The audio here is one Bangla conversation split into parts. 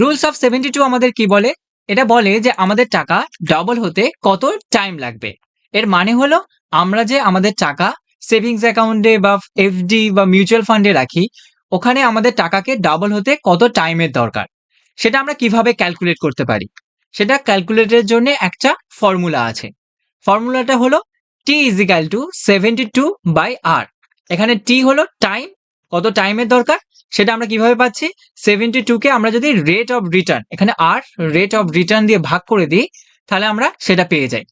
রুলস অফ সেভেন্টি টু আমাদের কি বলে? এটা বলে যে আমাদের টাকা ডবল হতে কত টাইম লাগবে। এর মানে হলো আমরা যে আমাদের টাকা সেভিংস অ্যাকাউন্টে বা এফডি বা মিউচুয়াল ফান্ডে রাখি, ওখানে আমাদের টাকাকে ডাবল হতে কত টাইমের দরকার? সেটা আমরা কীভাবে ক্যালকুলেট করতে পারি? সেটা ক্যালকুলেটের জন্য একটা ফর্মুলা আছে। ফর্মুলাটা হলো T is equal to seventy two by আর এখানে টি হলো টাইম কত টাইমের দরকার? সেটা আমরা কীভাবে পাচ্ছি? সেভেন্টি টুকে আমরা যদি রেট অফ রিটার্ন এখানে আর রেট অফ রিটার্ন দিয়ে ভাগ করে দিই, তাহলে আমরা সেটা পেয়ে যাই।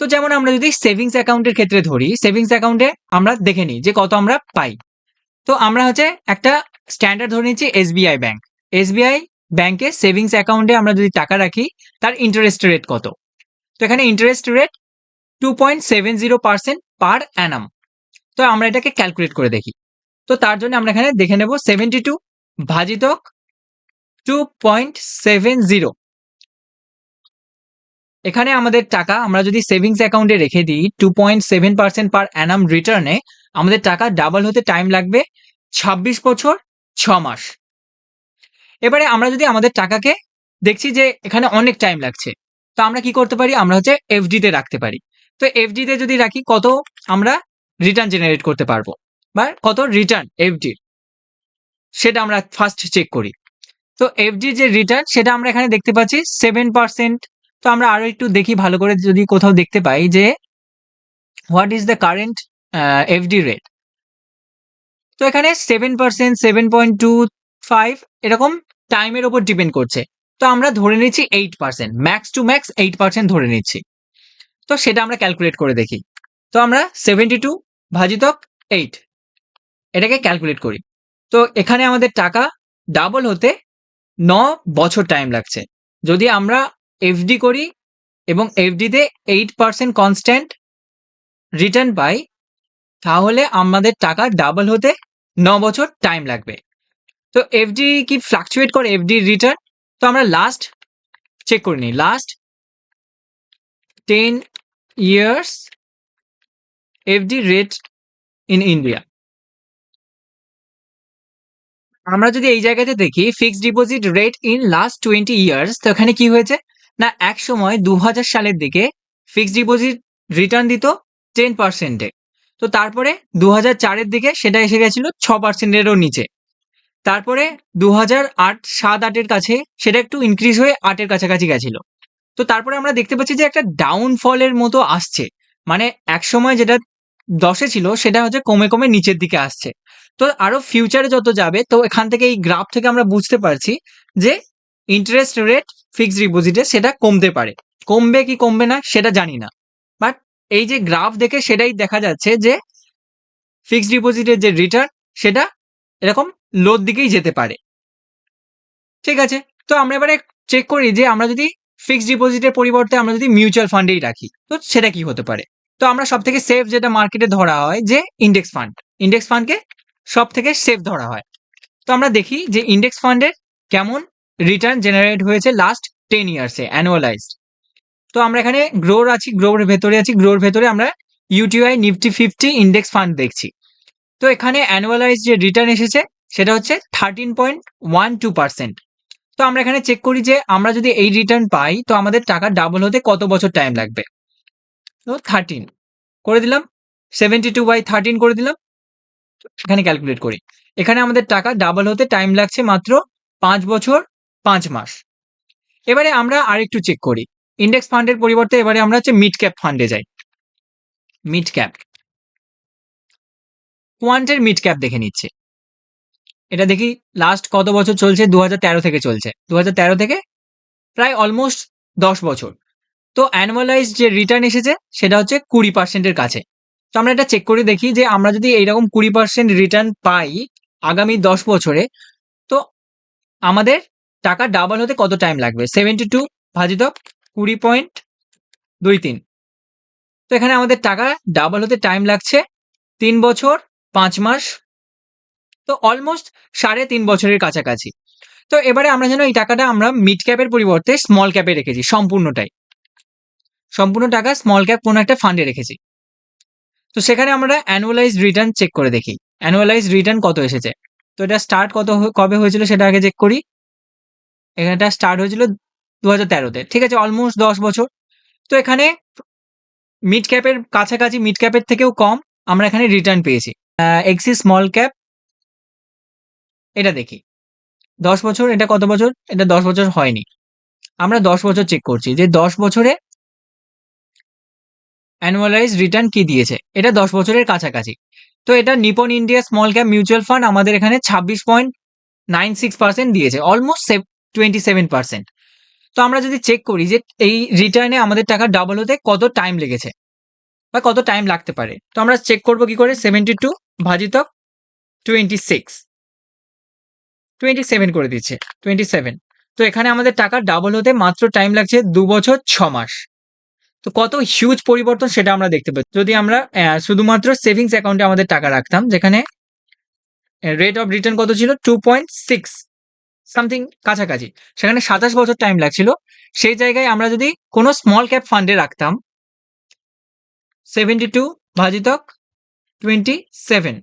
তো যেমন আমরা যদি সেভিংস অ্যাকাউন্টের ক্ষেত্রে ধরি সেভিংস অ্যাকাউন্টে আমরা দেখে নিই যে কত আমরা পাই। তো আমরা হচ্ছে একটা স্ট্যান্ডার্ড ধরে নিচ্ছি এসবিআই ব্যাংক এসবিআই ব্যাংকে সেভিংস অ্যাকাউন্টে আমরা যদি টাকা রাখি, তার ইন্টারেস্ট রেট কত? তো এখানে interest rate two point seven zero percent per annum তো আমরা এটাকে ক্যালকুলেট করে দেখি। তো তার জন্য আমরা এখানে দেখে নেব সেভেন্টি টু ভাজিতক টু পয়েন্ট সেভেন জিরো এখানে আমাদের টাকা, আমরা যদি সেভিংস অ্যাকাউন্টে রেখে দিই two point seven percent per annum রিটার্নে আমাদের টাকা ডাবল হতে টাইম লাগবে ছাব্বিশ বছর ছ মাস। এবারে আমরা যদি আমাদের টাকাকে দেখছি যে এখানে অনেক টাইম লাগছে, তো আমরা কি করতে পারি? আমরা হচ্ছে এফডিতে রাখতে পারি। তো এফডিতে যদি রাখি, কত আমরা রিটার্ন জেনারেট করতে পারব? বা কত রিটার্ন এফডির সেটা আমরা ফার্স্ট চেক করি। তো এফডির যে রিটার্ন সেটা আমরা এখানে দেখতে পাচ্ছি সেভেন পার্সেন্ট তো আমরা আরও একটু দেখি ভালো করে যদি কোথাও দেখতে পাই যে what is the current FD rate তো এখানে seven percent seven point two five এরকম টাইমের ওপর ডিপেন্ড করছে। তো আমরা ধরে নিচ্ছি eight percent max to max eight percent ধরে নিচ্ছি। তো সেটা আমরা ক্যালকুলেট করে দেখি। তো আমরা সেভেন্টি টু ভাজিতক এইট এটাকে ক্যালকুলেট করি। তো এখানে আমাদের টাকা ডাবল হতে ন বছর টাইম লাগছে। যদি আমরা এফডি করি এবং এফডিতে এইট পার্সেন্ট কনস্ট্যান্ট রিটার্ন পাই, তাহলে আমাদের টাকা ডাবল হতে ন বছর টাইম লাগবে। তো এফডি কি ফ্লাকচুয়েট করে? এফডি রিটার্ন তো আমরা লাস্ট চেক করে নিই। Last ten years FD rate in India আমরা যদি এই জায়গাতে দেখি fixed deposit rate in last twenty years তো এখানে কি হয়েছে? না, এক সময় দু হাজার সালের দিকে ফিক্সড ডিপোজিট রিটার্ন দিত টেন পার্সেন্টে তো তারপরে দু চারের দিকে সেটা এসে গেছিল ছ পার্সেন্টেরও নিচে। তারপরে দু হাজার আট, সাত, আটের কাছে সেটা একটু ইনক্রিজ হয়ে আটের কাছাকাছি গেছিল। তো তারপরে আমরা দেখতে পাচ্ছি যে একটা ডাউনফলের মতো আসছে। মানে এক সময় যেটা দশে ছিল, সেটা হচ্ছে কমে কমে নিচের দিকে আসছে। তো আরও ফিউচারে যত যাবে, তো এখান থেকে এই গ্রাফ থেকে আমরা বুঝতে পারছি যে ইন্টারেস্ট রেট ফিক্সড ডিপোজিটে সেটা কমতে পারে। কমবে কি কমবে না সেটা জানি না। বাট এই যে গ্রাফ দেখে সেটাই দেখা যাচ্ছে যে ফিক্সড ডিপোজিটের যে রিটার্ন সেটা এরকম লোর দিকেই যেতে পারে। ঠিক আছে? তো আমরা এবারে চেক করি যে আমরা যদি ফিক্সড ডিপোজিটের পরিবর্তে আমরা যদি মিউচুয়াল ফান্ডেই রাখি, তো সেটা কি হতে পারে? তো আমরা সব থেকে সেফ যেটা মার্কেটে ধরা হয় যে ইন্ডেক্স ফান্ড ইন্ডেক্স ফান্ডকে সব থেকে সেফ ধরা হয়। তো আমরা দেখি যে ইন্ডেক্স ফান্ডের কেমন রিটার্ন জেনারেট হয়েছে লাস্ট টেন ইয়ার্সে অ্যানুয়ালাইজড তো আমরা এখানে গ্রোর আছি গ্রোর ভেতরে আছি গ্রোর ভেতরে আমরা UTI Nifty fifty index fund দেখছি। তো এখানে অ্যানুয়ালাইজ যে রিটার্ন এসেছে, সেটা হচ্ছে thirteen point one two percent তো আমরা এখানে চেক করি যে আমরা যদি এই রিটার্ন পাই, তো আমাদের টাকা ডাবল হতে কত বছর টাইম লাগবে? তো থার্টিন করে দিলাম। সেভেন্টি টু বাই থার্টিন করে দিলাম। এখানে ক্যালকুলেট করি। এখানে আমাদের টাকা ডাবল হতে টাইম লাগছে মাত্র পাঁচ বছর, পাঁচ মাস। এবারে আমরা আরেকটু চেক করি। ইন্ডেক্স ফান্ডের পরিবর্তে এবারে আমরা হচ্ছে মিড ক্যাপ ফান্ডে যাই। মিড ক্যাপ কোয়ান্টের মিড ক্যাপ দেখে নিচ্ছে। এটা দেখি লাস্ট কত বছর চলছে? দু হাজার তেরো থেকে চলছে। দু হাজার তেরো থেকে প্রায় অলমোস্ট দশ বছর। তো অ্যানুয়ালাইজ যে রিটার্ন এসেছে, সেটা হচ্ছে কুড়ি পার্সেন্টের কাছে। তো আমরা এটা চেক করে দেখি যে আমরা যদি এইরকম কুড়ি পার্সেন্ট রিটার্ন পাই আগামী দশ বছরে, তো আমাদের টাকা ডাবল হতে কত টাইম লাগবে? সেভেন্টি টু ভাজিত কুড়ি পয়েন্ট দুই তিন। তো এখানে আমাদের টাকা ডাবল হতে টাইম লাগছে তিন বছর পাঁচ মাস, তো অলমোস্ট সাড়ে তিন বছরের কাছাকাছি। তো এবারে আমরা যেন এই টাকাটা আমরা মিড ক্যাপের পরিবর্তে স্মল ক্যাপে রেখেছি, সম্পূর্ণটাই। সম্পূর্ণ টাকা স্মল ক্যাপ কোনো একটা ফান্ডে রেখেছি। তো সেখানে আমরা অ্যানুয়ালাইজ রিটার্ন চেক করে দেখি। অ্যানুয়ালাইজ রিটার্ন কত এসেছে? তো এটা স্টার্ট কত কবে হয়েছিল সেটা আগে চেক করি। এটা স্টার্ট হয়েছিল দু হাজার তেরোতে। ঠিক আছে অলমোস্ট দশ বছর। তো এখানে মিড ক্যাপের কাছাকাছি মিড ক্যাপের থেকেও কম আমরা এখানে রিটার্ন পেয়েছি। এক্সি স্মল ক্যাপ এটা দেখি। দশ বছর, এটা কত বছর? এটা দশ বছর হয়নি। আমরা দশ বছর চেক করছি যে দশ বছরে অ্যানুয়ালাইজ রিটার্ন কি দিয়েছে? এটা দশ বছরের কাছাকাছি। তো এটা Nippon India small cap mutual fund আমাদের এখানে ছাব্বিশ পয়েন্ট নাইন সিক্স পার্সেন্ট দিয়েছে অলমোস্ট টোয়েন্টি সেভেন পার্সেন্ট তো আমরা যদি চেক করি যে এই রিটার্নে আমাদের টাকা ডাবল হতে কত টাইম লেগেছে বা কত টাইম লাগতে পারে? তো আমরা চেক করব কি করে? সেভেন্টি টু ভাজিতক টোয়েন্টি সিক্স টোয়েন্টি সেভেন করে দিচ্ছে টোয়েন্টি সেভেন তো এখানে আমাদের টাকা ডাবল হতে মাত্র টাইম লাগছে দু বছর ছ মাস। তো কত হিউজ পরিবর্তন সেটা আমরা দেখতে পাই যদি আমরা শুধুমাত্র সেভিংস অ্যাকাউন্টে আমাদের টাকা রাখতাম, যেখানে রেট অফ রিটার্ন কত ছিল? টু পয়েন্ট সিক্স সামথিং কাছাকাছি। সেখানে সাতাশ বছর টাইম লাগছিল। সেই জায়গায় আমরা যদি কোনো স্মল ক্যাপ ফান্ডে রাখতাম সেভেন্টি টু ভাজিতক টোয়েন্টি সেভেন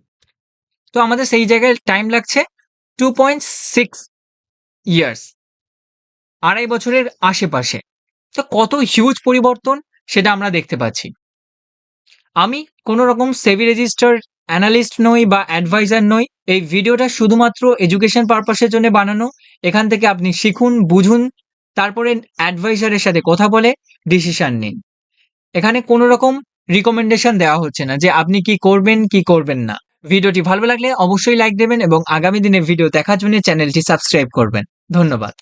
তো আমাদের সেই জায়গায় টাইম লাগছে টু পয়েন্ট সিক্স ইয়ার্স আড়াই বছরের আশেপাশে। তো কত হিউজ পরিবর্তন? সেটা আমরা দেখতে পাচ্ছি। আমি কোনো রকম সেভি রেজিস্টার অ্যানালিস্ট নই বা অ্যাডভাইজার নই। এই ভিডিওটা শুধুমাত্র এডুকেশন পারপাসের জন্য বানানো। এখান থেকে আপনি শিখুন, বুঝুন, তারপরে অ্যাডভাইজারের সাথে কথা বলে ডিসিশন নিন। এখানে কোনো রকম রিকমেন্ডেশন দেওয়া হচ্ছে না যে আপনি কি করবেন কি করবেন না। ভিডিওটি ভালো লাগলে অবশ্যই লাইক দেবেন এবং আগামী দিনে ভিডিও দেখার জন্য চ্যানেলটি সাবস্ক্রাইব করবেন। ধন্যবাদ।